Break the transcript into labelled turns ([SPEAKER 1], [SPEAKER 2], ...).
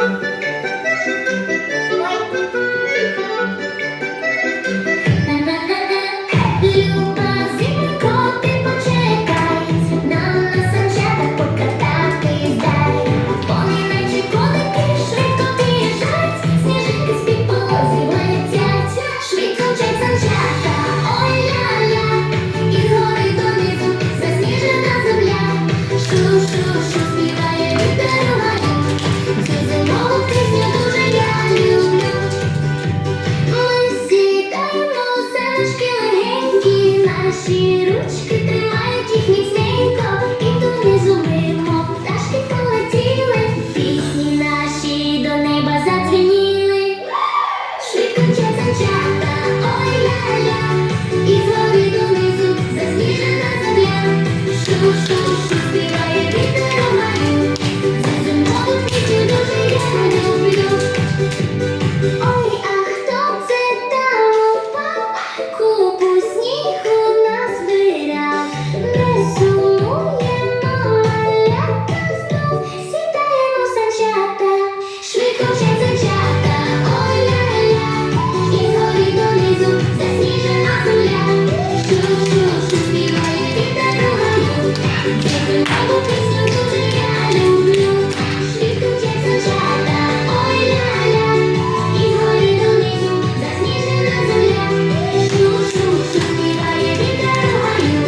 [SPEAKER 1] thank you наші ручки Шу-шу-шу, співає вітер у гаю,